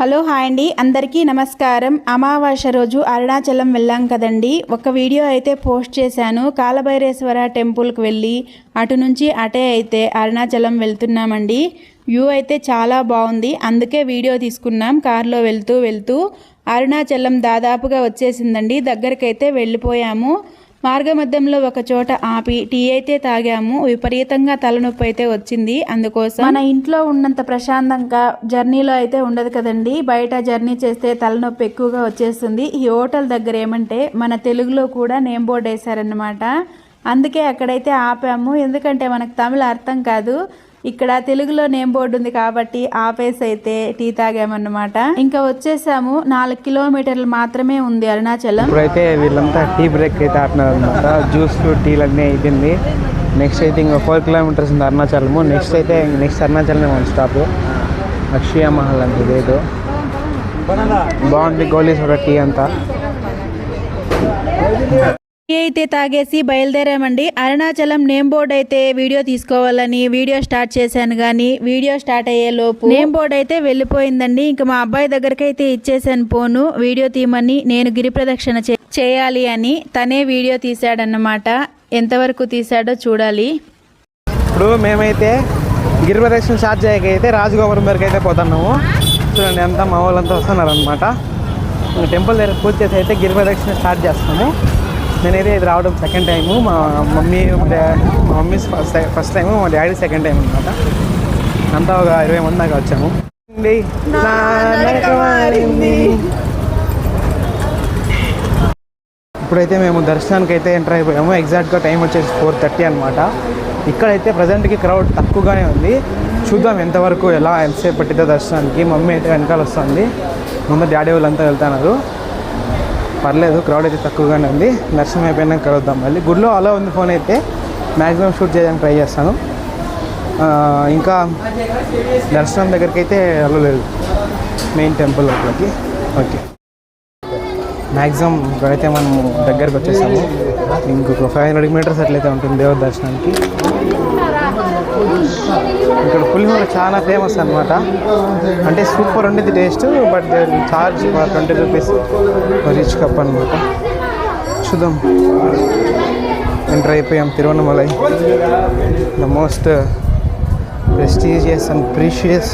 Hello hi అండి. అందరికీ నమస్కారం. అమావాస్య రోజు అరుణాచలం వెళ్ళాం కదండి. ఒక వీడియో అయితే పోస్ట్ చేశాను. కాలభైరేశ్వర టెంపుల్కి వెళ్ళి అటు నుంచి అటే అయితే అరుణాచలం వెళ్తున్నామండి. వ్యూ అయితే చాలా బాగుంది. అందుకే వీడియో తీసుకున్నాం. కార్లో వెళ్తూ వెళ్తూ అరుణాచలం దాదాపుగా వచ్చేసిందండి. దగ్గరకైతే వెళ్ళిపోయాము. మార్గమధ్యంలో ఒక చోట ఆపి టీ అయితే తాగాము విపరీతంగా తలనొప్పి అయితే వచ్చింది. అందుకోసం మన ఇంట్లో ఉన్నంత ప్రశాంతంగా జర్నీలో అయితే ఉండదు కదండి. బయట జర్నీ చేస్తే తలనొప్పి ఎక్కువగా వచ్చేస్తుంది. ఈ హోటల్ దగ్గర ఏమంటే మన తెలుగులో కూడా నేమ్ బోర్డు వేశారనమాట అందుకే అక్కడైతే ఆపాము. ఎందుకంటే మనకు తమిళ అర్థం కాదు. ఇక్కడ తెలుగులో నేమ్ బోర్డు ఉంది కాబట్టి ఆపేసి అయితే టీ తాగామన్నమాట. ఇంకా వచ్చేసాము. నాలుగు కిలోమీటర్లు మాత్రమే ఉంది అరుణాచలం. ఇప్పుడైతే వీళ్ళంతా టీ బ్రేక్ అయితే ఆపినారు అనమాట జ్యూస్ టీలు అన్నీ అయిపోయింది. నెక్స్ట్ అయితే ఇంకా ఫోర్ కిలోమీటర్స్ ఉంది అరుణాచలము. నెక్స్ట్ అయితే నెక్స్ట్ అరుణాచలమే వన్ స్టాప్ అక్షయ మహల్ అంటే లేదు బాగుంది గోలీశ్వర టీ అంతా. అయితే తాగేసి బయలుదేరామండి. అరుణాచలం నేమ్ బోర్డ్ అయితే వీడియో తీసుకోవాలని వీడియో స్టార్ట్ చేశాను కానీ వీడియో స్టార్ట్ అయ్యే లోపు నేమ్ బోర్డ్ అయితే వెళ్ళిపోయిందండి. ఇంకా మా అబ్బాయి దగ్గరికి అయితే ఇచ్చేసాను పోను వీడియో తీయమని నేను గిరి ప్రదక్షిణ చేయాలి అని తనే వీడియో తీశాడన్నమాట. ఎంతవరకు తీశాడో చూడాలి. ఇప్పుడు మేమైతే గిరి ప్రదక్షిణ స్టార్ట్ చేయకైతే రాజగోపురం వరకు అయితే పోతున్నాము. చూడండి అంతా మా వాళ్ళంతా వస్తున్నారు అనమాట టెంపుల్ దగ్గర పూజ చేసి అయితే గిరి ప్రదక్షిణ స్టార్ట్ చేస్తాము నేనైతే ఇది రావడం సెకండ్ టైము మా మమ్మీ మా మమ్మీ ఫస్ట్ టైము మా డాడీ సెకండ్ టైం అనమాట అంతా ఒక ఇరవై మంది దాకా వచ్చాము. ఇప్పుడైతే మేము దర్శనానికి అయితే ఎంటర్ అయిపోయాము ఎగ్జాక్ట్గా టైం వచ్చేసి ఫోర్ థర్టీ అనమాట ఇక్కడైతే ప్రజెంట్కి క్రౌడ్ తక్కువగానే ఉంది. చూద్దాం ఎంతవరకు ఎలా ఎంతసేపు పట్టిద్దో దర్శనానికి. మమ్మీ అయితే వెనకాల వస్తుంది. ముందు డాడీ వాళ్ళంతా వెళ్తున్నారు. పర్లేదు క్రౌడ్ అయితే తక్కువగానే ఉంది. దర్శనం అయిపోయినాక కలుద్దాం మళ్ళీ. గుడిలో అలా ఉంది ఫోన్ అయితే. మ్యాక్సిమం షూట్ చేయడానికి ట్రై చేస్తాను. ఇంకా దర్శనం దగ్గరికి అయితే వెళ్ళలేదు. మెయిన్ టెంపుల్ లోపలికి. ఓకే మ్యాక్సిమం ఇక్కడైతే మనం దగ్గరకు వచ్చేసాము. ఇంకొక ఫైవ్ హండ్రెడ్ మీటర్స్ అట్లయితే ఉంటుంది దేవుడి దర్శనానికి ఇక్కడ పులిహోర చాలా ఫేమస్ అనమాట అంటే సూపర్ ఉండేది taste but they charge twenty rupees rich cup అనమాట చూద్దాం. ఎంటర్ అయిపోయాం Tiruvannamalai the most prestigious and precious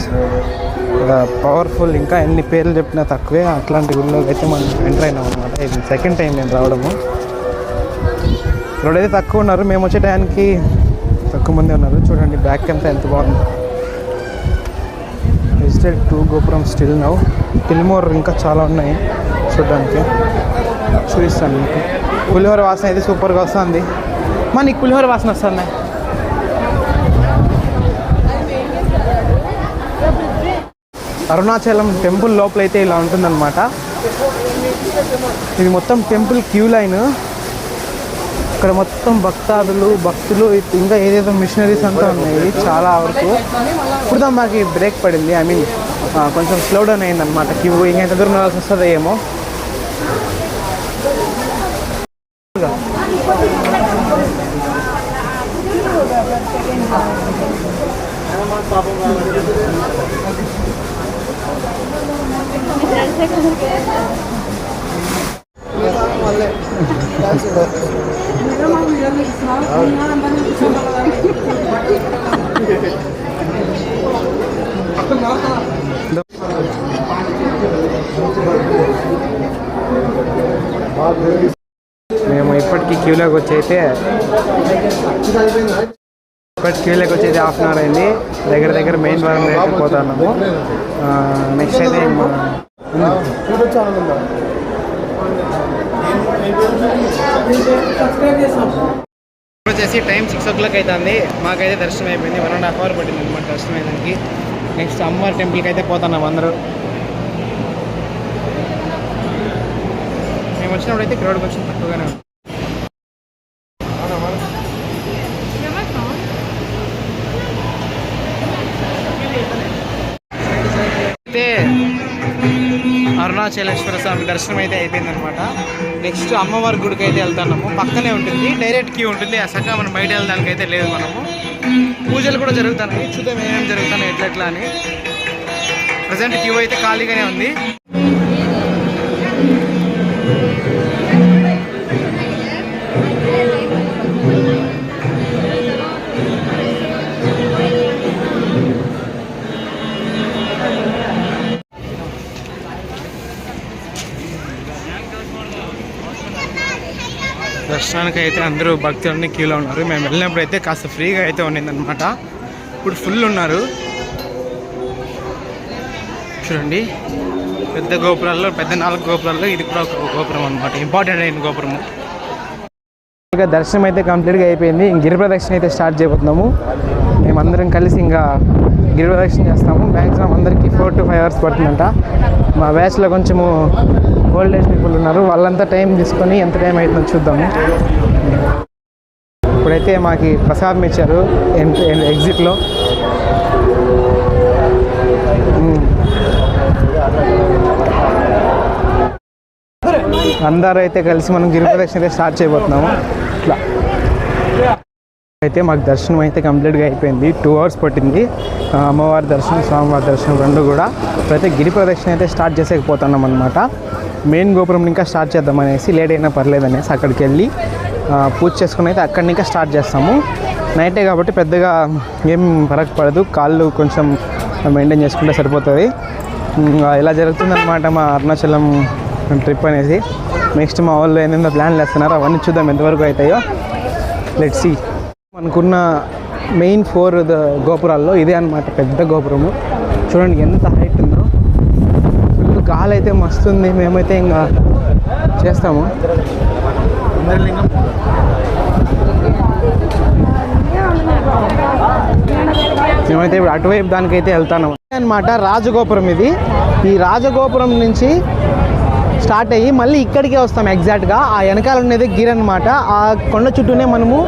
powerful ఇంకా ఎన్ని పేర్లు చెప్పినా తక్కువే. అట్లాంటి గుళ్ళోకి అయితే మనం ఎంటర్ అయినాం అనమాట ఇది సెకండ్ టైం నేను రావడము. ఇక్కడైతే తక్కువ ఉన్నారు మేము వచ్చే టైంకి తక్కువ మంది ఉన్నారు. చూడండి బ్యాక్ అంతా ఎంత బాగుంది. Visited two gopuram still now కిల్మోర్ ఇంకా చాలా ఉన్నాయి చూడడానికి. చూపిస్తాను మీకు. పులిహోర వాసన అయితే సూపర్గా వస్తుంది. మా నీకు పులిహోర వాసన వస్తుంది. అరుణాచలం టెంపుల్ లోపల అయితే ఇలా ఉంటుందన్నమాట. ఇది మొత్తం టెంపుల్ క్యూ లైన్. ఇక్కడ మొత్తం భక్తాదులు భక్తులు ఇంకా ఏదేదో మిషనరీస్ అంతా ఉన్నాయి చాలా వరకు. ఇప్పుడు మాకు బ్రేక్ పడింది. ఐ మీన్ కొంచెం స్లో డౌన్ అయింది అనమాట క్యూ ఇంకా ఎంత దూరం నడాల్సి వస్తుందో ఏమో మేము ఇప్పటికీ క్యూలోకి వచ్చి అయితే ఒకటి క్యూలోకి వచ్చేది హాఫ్ అన్ అవర్ అయింది. దగ్గర దగ్గర మెయిన్ ద్వారం అయితే పోతున్నాము. నెక్స్ట్ అయితే వచ్చేసి టైం సిక్స్ ఓ క్లాక్ అవుతుంది మాకైతే దర్శనం అయిపోయింది. వన్ అండ్ హాఫ్ అవర్ పట్టింది అనమాట దర్శనం అయ్యడానికి నెక్స్ట్ అమ్మవారి టెంపుల్కి అయితే పోతున్నాం అందరూ. మేము వచ్చినప్పుడు అయితే క్రౌడ్ కొంచెం తక్కువగానే ఉంది. అరుణాచలేశ్వర స్వామి దర్శనం అయితే అయిపోయిందనమాట. నెక్స్ట్ అమ్మవారి గుడికి అయితే వెళ్తున్నాము. పక్కనే ఉంటుంది. డైరెక్ట్ క్యూ ఉంటుంది. అసలు మనం బయట వెళ్ళడానికి అయితే లేదు మనము. పూజలు కూడా జరుగుతున్నాయి. చూద్దాం ఏమేమి జరుగుతున్నాయి ఎట్లా ఎట్లా అని. ప్రజెంట్ క్యూ అయితే ఖాళీగానే ఉంది. దర్శనానికి అయితే అందరూ భక్తులన్నీ క్యూలో ఉన్నారు. మేము వెళ్ళినప్పుడు అయితే కాస్త ఫ్రీగా అయితే ఉండిందనమాట ఇప్పుడు ఫుల్ ఉన్నారు. చూడండి. పెద్ద గోపురాల్లో పెద్ద నాలుగు గోపురాల్లో ఇది కూడా ఒక గోపురం అనమాట ఇంపార్టెంట్ అయిన గోపురము. దర్శనం అయితే కంప్లీట్గా అయిపోయింది. ఇంక గిరి ప్రదక్షిణ అయితే స్టార్ట్ చేయబోతున్నాము. మేమందరం కలిసి ఇంకా గిరి ప్రదక్షిణ చేస్తాము. మ్యాక్సిమం అందరికీ ఫోర్ టు ఫైవ్ అవర్స్ పడుతుందంట. మా బ్యాచ్లో కొంచెము ఓల్డ్ ఏజ్ పీపుల్ ఉన్నారు. వాళ్ళంతా టైం తీసుకొని ఎంత టైం అవుతుందో చూద్దాము. ఇప్పుడైతే మాకు ప్రసాదం ఇచ్చారు ఎగ్జిట్లో అందరూ అయితే కలిసి మనం గిరి ప్రదక్షిణ అయితే స్టార్ట్ చేయబోతున్నాము. ఇట్లా. అయితే మాకు దర్శనం అయితే కంప్లీట్గా అయిపోయింది. టూ అవర్స్ పట్టింది. అమ్మవారి దర్శనం స్వామివారి దర్శనం రెండు కూడా. ఇప్పుడైతే గిరి ప్రదక్షిణ అయితే స్టార్ట్ చేసేకపోతున్నాం అనమాట మెయిన్ గోపురం ఇంకా స్టార్ట్ చేద్దామనేసి లేట్ అయినా పర్లేదనేసి అక్కడికి వెళ్ళి పూజ చేసుకుని అయితే అక్కడి ఇంకా స్టార్ట్ చేస్తాము. నైటే కాబట్టి పెద్దగా ఏం ఫరక్ పడదు. కాళ్ళు కొంచెం మెయింటైన్ చేసుకుంటే సరిపోతుంది. ఇలా జరుగుతుందన్నమాట మా అరుణాచలం ట్రిప్ అనేసి. నెక్స్ట్ మా వాళ్ళు ఏంటంటే ప్లాన్లు వేస్తున్నారు అవన్నీ చూద్దాం. ఎంతవరకు అవుతాయో. లెట్ సీ మనకున్న మెయిన్ ఫోర్ గోపురాల్లో ఇదే అన్నమాట పెద్ద గోపురము. చూడండి ఎంత హైట్ ఉందో. ఫుల్ గాలి అయితే మస్తుంది. మేమైతే ఇంకా చేస్తాము. మేమైతే ఇప్పుడు అటువైపు దానికైతే వెళ్తాను. అనమాట రాజగోపురం ఇది. ఈ రాజగోపురం నుంచి స్టార్ట్ అయ్యి మళ్ళీ ఇక్కడికే వస్తాం ఎగ్జాక్ట్గా. ఆ వెనకాల ఉన్నది గిరి అనమాట ఆ కొండ చుట్టూనే మనము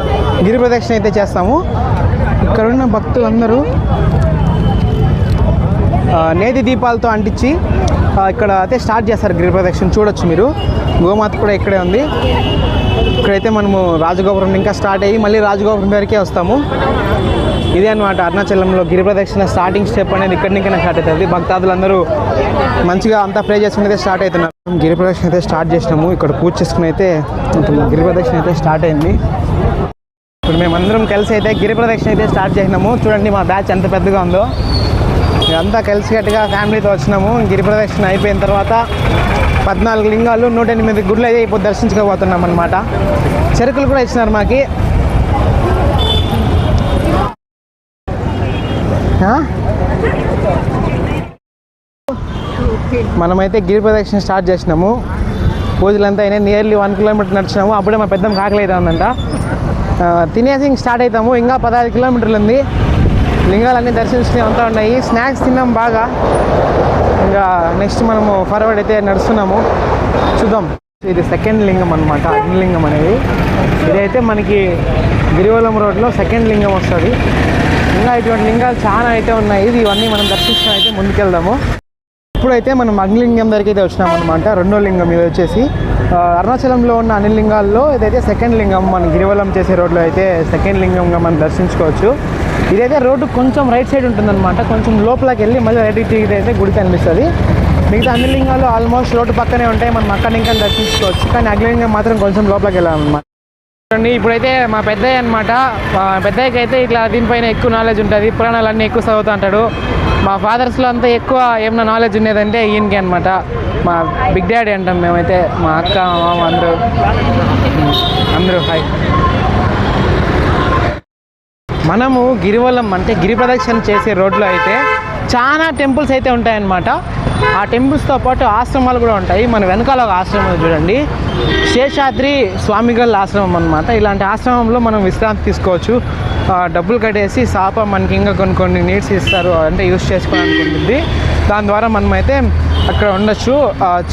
గిరి ప్రదక్షిణ అయితే చేస్తాము. ఇక్కడ ఉన్న భక్తులందరూ నేతి దీపాలతో అంటించి ఇక్కడ అయితే స్టార్ట్ చేస్తారు గిరి ప్రదక్షిణ. చూడొచ్చు మీరు. గోమాత కూడా ఇక్కడే ఉంది. ఇక్కడైతే మనము రాజగోపురం ఇంకా స్టార్ట్ అయ్యి మళ్ళీ రాజగోపురం దగ్గరికే వస్తాము. ఇదే అనమాట అరుణాచలంలో గిరి ప్రదక్షిణ స్టార్టింగ్ స్టెప్ అనేది ఇక్కడి నుంచి స్టార్ట్ అవుతుంది. భక్తాదులందరూ మంచిగా అంతా ప్రే చేసుకుని అయితే స్టార్ట్ అవుతున్నారు. గిరి ప్రదక్షిణ అయితే స్టార్ట్ చేసినాము. ఇక్కడ పూజ చేసుకుని అయితే గిరి ప్రదక్షిణ అయితే స్టార్ట్ అయింది. ఇప్పుడు మేమందరం కలిసి అయితే గిరి ప్రదక్షిణ అయితే స్టార్ట్ చేసినాము. చూడండి మా బ్యాచ్ ఎంత పెద్దగా ఉందో. మేమంతా కలిసికట్టుగా ఫ్యామిలీతో వచ్చినాము. గిరి ప్రదక్షిణ అయిపోయిన తర్వాత పద్నాలుగు లింగాలు నూట ఎనిమిది గుడ్లు అయితే ఇప్పుడు దర్శించుకోబోతున్నాం అనమాట చెరుకులు కూడా ఇచ్చినారు మాకు. మనమైతే గిరి ప్రదక్షిణ స్టార్ట్ చేసినాము. పూజలంతా అయినా నియర్లీ వన్ కిలోమీటర్ నడిచినాము. అప్పుడే మా పెద్దమ్మ కాకలి అయితే తినేసి స్టార్ట్ అవుతాము ఇంకా పదహారు కిలోమీటర్లు ఉంది. లింగాలన్నీ దర్శించుకుని అంతా ఉన్నాయి. స్నాక్స్ తిన్నాం బాగా. ఇంకా నెక్స్ట్ మనము ఫార్వర్డ్ అయితే నడుస్తున్నాము. చూద్దాం. ఇది సెకండ్ లింగం అనమాట అగ్నిలింగం అనేది. ఇదైతే మనకి గిరివలం రోడ్లో సెకండ్ లింగం వస్తుంది. ఇంకా ఇటువంటి లింగాలు చాలా అయితే ఉన్నాయి. ఇది ఇవన్నీ మనం దర్శించడం అయితే ముందుకెళ్దాము. ఇప్పుడైతే మనం అగ్నిలింగం దగ్గరికి అయితే వచ్చినాం అనమాట రెండో లింగం ఇది వచ్చేసి అరుణాచలంలో ఉన్న అన్ని లింగాల్లో ఇదైతే సెకండ్ లింగం. మన గిరివలం చేసే రోడ్లో అయితే సెకండ్ లింగంగా మనం దర్శించుకోవచ్చు. ఇదైతే రోడ్డు కొంచెం రైట్ సైడ్ ఉంటుందన్నమాట. కొంచెం లోపలికి వెళ్ళి మళ్ళీ రైట్ అయితే గుడి కనిపిస్తుంది. మిగతా అన్ని లింగాలు ఆల్మోస్ట్ రోడ్డు పక్కనే ఉంటాయి. మనం అక్కడ ఇంకా దర్శించుకోవచ్చు. కానీ అగ్నిలింగం మాత్రం కొంచెం లోపలికి వెళ్ళాలన్నమాట. చూడండి ఇప్పుడైతే మా పెద్దయ్య అనమాట మా పెద్దయ్యకి అయితే ఇట్లా దీనిపైన ఎక్కువ నాలెడ్జ్ ఉంటుంది పురాణాలు అన్నీ ఎక్కువ చదువుతూ ఉంటాడు. మా ఫాదర్స్లో అంతా ఎక్కువ ఏమైనా నాలెడ్జ్ ఉండేదంటే ఈయనకి అనమాట మా బిగ్ డాడీ అంటాం మేమైతే మా అక్క మా మామ అందరూ. అందరూ హాయ్ మనము గిరివలం అంటే గిరి ప్రదక్షిణ చేసే రోడ్లో అయితే చాలా టెంపుల్స్ అయితే ఉంటాయన్నమాట. ఆ టెంపుల్స్తో పాటు ఆశ్రమాలు కూడా ఉంటాయి. మన వెనకాల ఒక ఆశ్రమం చూడండి. శేషాద్రి స్వామిగల్ ఆశ్రమం అనమాట ఇలాంటి ఆశ్రమంలో మనం విశ్రాంతి తీసుకోవచ్చు. డబ్బులు కట్టేసి సాప మనకి ఇంకా కొన్ని కొన్ని నీడ్స్ ఇస్తారు అంటే యూస్ చేసుకోవడానికి ఉంటుంది. దాని ద్వారా మనం అయితే అక్కడ ఉండొచ్చు.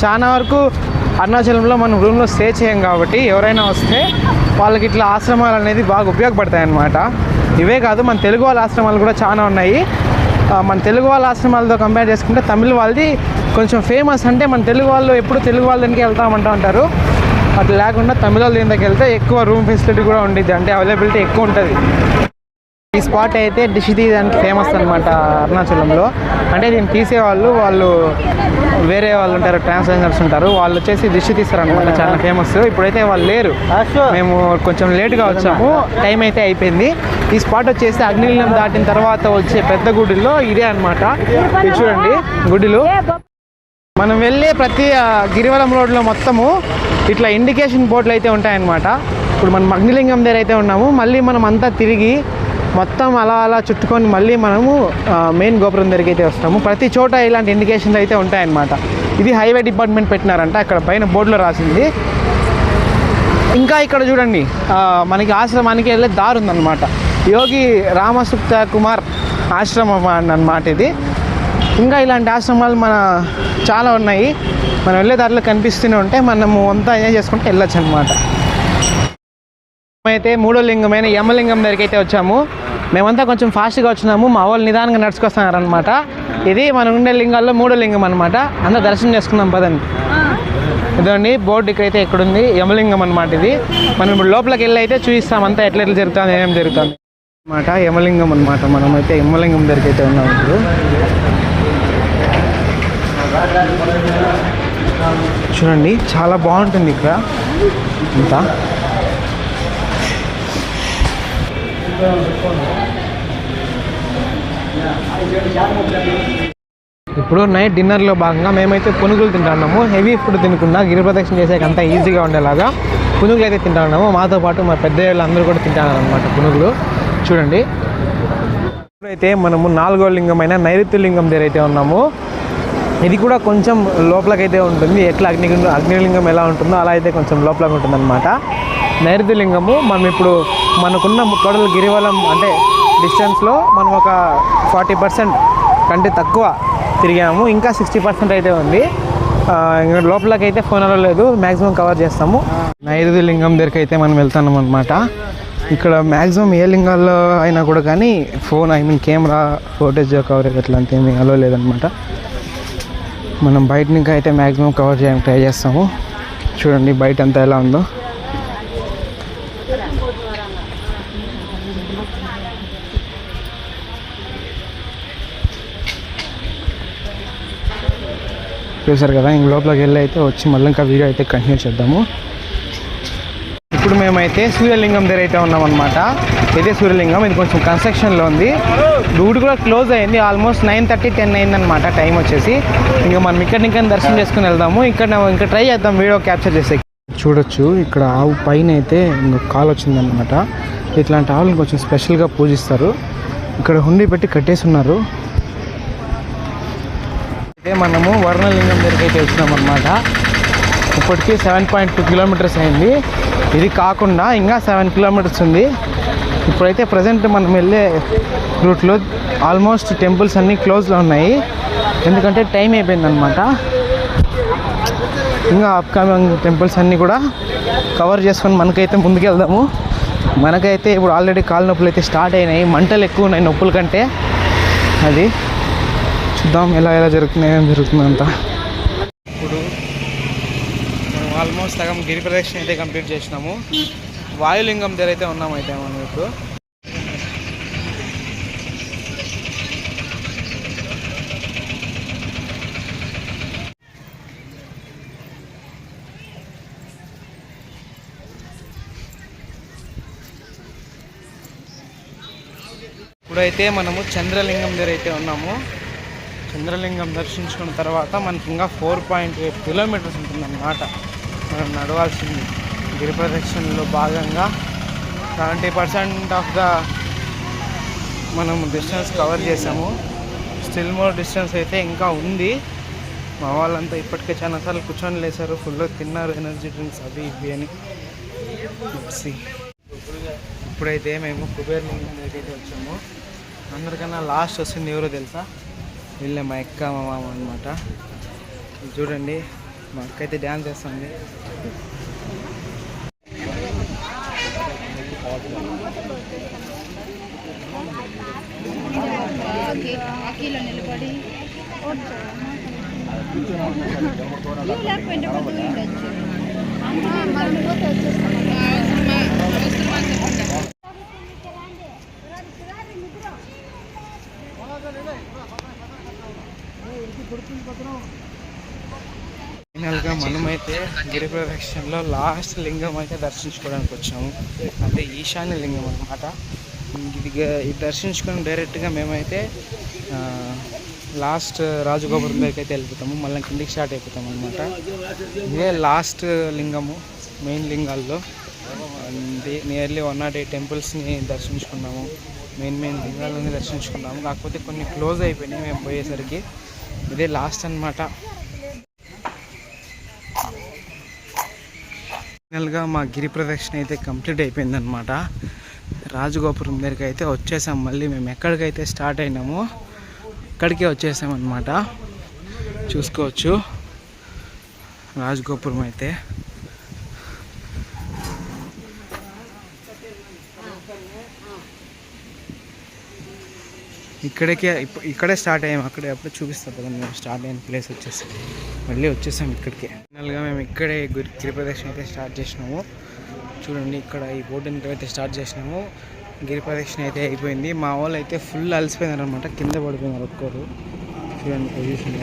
చాలా వరకు అరుణాచలంలో మనం రూమ్లో స్టే చేయం కాబట్టి ఎవరైనా వస్తే వాళ్ళకి ఇట్లా ఆశ్రమాలు అనేది బాగా ఉపయోగపడతాయి అన్నమాట ఇవే కాదు మన తెలుగు వాళ్ళ ఆశ్రమాలు కూడా చాలా ఉన్నాయి. మన తెలుగు వాళ్ళ ఆశ్రమాలతో కంపేర్ చేసుకుంటే తమిళ వాళ్ళది కొంచెం ఫేమస్ అంటే మన తెలుగు వాళ్ళు ఎప్పుడు తెలుగు వాళ్ళ దగ్గరికి వెళ్తామంటూ ఉంటారు. అట్లా లేకుండా తమిళ వాళ్ళ దగ్గరికి వెళ్తే ఎక్కువ రూమ్ ఫెసిలిటీ కూడా ఉండిద్ది. అంటే అవైలబిలిటీ ఎక్కువ ఉంటుంది. ఈ స్పాట్ అయితే డిష్ తీయడానికి ఫేమస్ అనమాట అరుణాచలంలో. అంటే దీన్ని తీసేవాళ్ళు వాళ్ళు వేరే వాళ్ళు ఉంటారు ట్రాన్స్జెండర్స్ ఉంటారు వాళ్ళు వచ్చేసి డిష్ తీస్తారనమాట చాలా ఫేమస్ ఇప్పుడైతే వాళ్ళు లేరు. మేము కొంచెం లేట్గా వచ్చాము. టైం అయితే అయిపోయింది. ఈ స్పాట్ వచ్చేసి అగ్నిలింగం దాటిన తర్వాత వచ్చే పెద్ద గుడిలో ఇదే అనమాట ఇది చూడండి గుడిలో. మనం వెళ్ళే ప్రతి గిరివలం రోడ్లో మొత్తము ఇట్లా ఇండికేషన్ బోర్డులు అయితే ఉంటాయన్నమాట. ఇప్పుడు మనం అగ్నిలింగం దగ్గర అయితే ఉన్నాము. మళ్ళీ మనం అంతా తిరిగి మొత్తం అలా అలా చుట్టుకొని మళ్ళీ మనము మెయిన్ గోపురం దగ్గరికి అయితే వస్తాము. ప్రతి చోట ఇలాంటి ఇండికేషన్లు అయితే ఉంటాయన్నమాట. ఇది హైవే డిపార్ట్మెంట్ పెట్టినారంట అక్కడ పైన బోర్డులో రాసింది. ఇంకా ఇక్కడ చూడండి మనకి ఆశ్రమానికి వెళ్ళే దారి ఉందన్నమాట. యోగి రామసుక్త కుమార్ ఆశ్రమం అన్నమాట ఇది. ఇంకా ఇలాంటి ఆశ్రమాలు మన చాలా ఉన్నాయి. మనం వెళ్ళే దారిలో కనిపిస్తూనే ఉంటే మనము అంతా ఎంజాయ్ చేసుకుంటే వెళ్ళొచ్చు అనమాట అయితే మూడో లింగమైన యమలింగం దగ్గరికి అయితే వచ్చాము. మేమంతా కొంచెం ఫాస్ట్గా వచ్చినాము. మా వాళ్ళు నిదానంగా నడుచుకొస్తున్నారనమాట ఇది మనం ఉండే లింగాల్లో మూడో లింగం అనమాట అందరూ దర్శనం చేసుకున్నాం పదండి. ఇదండి బోర్డు ఇక్కడైతే ఇక్కడ ఉంది యమలింగం అనమాట ఇది. మనం ఇప్పుడు లోపలికి వెళ్ళి అయితే చూపిస్తాం అంతా ఎట్లా ఎట్లా జరుగుతుంది ఏమేమి జరుగుతుంది అనమాట యమలింగం అనమాట మనం అయితే యమలింగం దగ్గరికి అయితే ఉన్నాం ఇప్పుడు. చూడండి చాలా బాగుంటుంది ఇక్కడ. అంతా. ఇప్పుడు నైట్ డిన్నర్లో భాగంగా మేమైతే పునుగులు తింటున్నాము. హెవీ ఫుడ్ తినకుండా గిరి ప్రదక్షిణ చేసాక అంతా ఈజీగా ఉండేలాగా పునుగులు అయితే తింటున్నాము. మాతో పాటు మా పెద్ద అందరూ కూడా తింటున్నారు అనమాట పునుగులు. చూడండి. ఇప్పుడైతే మనము నాలుగో లింగమైన నైరుతి లింగం దగ్గర అయితే ఉన్నాము. ఇది కూడా కొంచెం లోపలకైతే ఉంటుంది. ఎట్లా అగ్ని అగ్నిలింగం ఎలా ఉంటుందో అలా అయితే కొంచెం లోపలకి ఉంటుందన్నమాట. నైరుతి లింగము మనం ఇప్పుడు మనకున్న ముక్కడలు గిరివలం అంటే డిస్టెన్స్లో మనం ఒక ఫార్టీ పర్సెంట్ కంటే తక్కువ తిరిగాము. ఇంకా సిక్స్టీ పర్సెంట్ అయితే ఉంది. ఇంకా లోపలకి అయితే ఫోన్ లేదు. మ్యాక్సిమం కవర్ చేస్తాము. నైరుతి లింగం దగ్గరికి అయితే మనం వెళ్తున్నాం అనమాట ఇక్కడ మ్యాక్సిమం ఏ లింగాల్లో అయినా కూడా కానీ phone I mean camera footage coverage అట్లాంటి ఏమి అలో లేదనమాట మనం బయట నుంచి అయితే మ్యాక్సిమం కవర్ చేయడానికి ట్రై చేస్తాము. చూడండి బయట అంతా ఎలా ఉందో. చూసారు కదా ఇంక లోపలికి వెళ్ళి అయితే వచ్చి మళ్ళీ ఇంకా వీడియో అయితే కంటిన్యూ చేద్దాము. మేమైతే సూర్యలింగం దగ్గర అయితే ఉన్నాం అనమాట ఇదే సూర్యలింగం ఇది కొంచెం కన్స్ట్రక్షన్లో ఉంది. రూట్ కూడా క్లోజ్ అయింది ఆల్మోస్ట్ నైన్ థర్టీ టెన్ అయిందనమాట టైం వచ్చేసి. ఇంకా మనం ఇక్కడ ఇంకా దర్శనం చేసుకుని వెళ్దాము. ఇక్కడ ఇంకా ట్రై చేద్దాం వీడియో క్యాప్చర్ చేసే. చూడొచ్చు ఇక్కడ ఆవు పైన అయితే ఇంకొక కాలు వచ్చిందనమాట ఇట్లాంటి ఆవులను కొంచెం స్పెషల్గా పూజిస్తారు. ఇక్కడ హుండీ పెట్టి కట్టేసి ఉన్నారు అయితే మనము వర్ణలింగం దగ్గరికి అయితే వచ్చినాం అనమాట ఇప్పటికీ సెవెన్ పాయింట్ టూ కిలోమీటర్స్ అయింది. ఇది కాకుండా ఇంకా సెవెన్ కిలోమీటర్స్ ఉంది. ఇప్పుడైతే ప్రజెంట్ మనం వెళ్ళే రూట్లో ఆల్మోస్ట్ టెంపుల్స్ అన్నీ క్లోజ్లో ఉన్నాయి. ఎందుకంటే టైం అయిపోయిందనమాట ఇంకా అప్కమింగ్ టెంపుల్స్ అన్నీ కూడా కవర్ చేసుకొని మనకైతే ముందుకెళ్దాము మనకైతే ఇప్పుడు ఆల్రెడీ కాలు నొప్పులు అయితే స్టార్ట్ అయినాయి. మంటలు ఎక్కువ ఉన్నాయి నొప్పుల కంటే. అది చూద్దాం ఎలా ఎలా జరుగుతుంది ఏం అంతా. ఆల్మోస్ట్ సగం గిరి ప్రదక్షిణ అయితే కంప్లీట్ చేసినాము. వాయులింగం దగ్గర అయితే ఉన్నాం అయితే మనం ఇప్పుడు ఇప్పుడైతే మనము చంద్రలింగం దగ్గర అయితే ఉన్నాము. చంద్రలింగం దర్శించుకున్న తర్వాత మనకి ఇంకా ఫోర్ పాయింట్ ఎయిట్ కిలోమీటర్స్ ఉంటుందన్నమాట. మనం నడవాల్సింది. గిరి ప్రదక్షిణలో భాగంగా సెవెంటీ పర్సెంట్ ఆఫ్ ద మనం డిస్టెన్స్ కవర్ చేసాము స్టిల్ మోర్ డిస్టెన్స్ అయితే ఇంకా ఉంది. మా వాళ్ళంతా ఇప్పటికే చాలాసార్లు కూర్చొని లేసారు. ఫుల్గా తిన్నారు ఎనర్జీ డ్రింక్స్ అవి ఇవి అని. ఇప్పుడైతే మేము కుబేర్ దగ్గరికి అయితే వచ్చాము. అందరికన్నా లాస్ట్ వస్తుంది ఎవరో తెలుసా? వీళ్ళే మా ఎక్క మా మామ అనమాట చూడండి. మా అక్క అయితే డ్యాన్స్ చేస్తుంది కొడుతుంది పత్రం ఉండొచ్చు మనమైతే గిరి ప్రదక్షిణలో లాస్ట్ లింగం అయితే దర్శించుకోవడానికి వచ్చాము. అంటే ఈశాన్య లింగం అనమాట ఇది ఇది దర్శించుకొని డైరెక్ట్గా మేమైతే లాస్ట్ రాజగోపురం దగ్గరికి అయితే వెళ్ళిపోతాము. మళ్ళీ కిందికి స్టార్ట్ అయిపోతాం అనమాట ఇదే లాస్ట్ లింగము మెయిన్ లింగాల్లో. నియర్లీ వన్ నాట్ ఎయిట్ టెంపుల్స్ని దర్శించుకున్నాము. మెయిన్ మెయిన్ లింగాలని దర్శించుకున్నాము. కాకపోతే కొన్ని క్లోజ్ అయిపోయినాయి మేము పోయేసరికి. ఇదే లాస్ట్ అన్నమాట. ఫైనల్గా మా గిరి ప్రదక్షిణ అయితే కంప్లీట్ అయిపోయిందనమాట రాజగోపురం దగ్గరికి అయితే వచ్చేసాం. మళ్ళీ మేము ఎక్కడికైతే స్టార్ట్ అయినామో అక్కడికే వచ్చేసామన్నమాట. చూసుకోవచ్చు. రాజగోపురం అయితే. ఇక్కడికే ఇక్కడే స్టార్ట్ అయ్యాము అక్కడే అప్పుడు చూపిస్తాం కదా మేము స్టార్ట్ అయిన ప్లేస్ వచ్చేసి. మళ్ళీ వచ్చేసాం ఇక్కడికే. ఫైనల్గా మేము ఇక్కడే గురి గిరి ప్రదక్షిణ అయితే స్టార్ట్ చేసినాము. చూడండి ఇక్కడ ఈ బోర్డుని అయితే స్టార్ట్ చేసినాము. గిరి ప్రదక్షిణ అయితే అయిపోయింది. మా వాళ్ళు అయితే ఫుల్ అలసిపోయినారు అనమాట కింద పడిపోయినారు ఒక్కరు. చూడండి పొజిషన్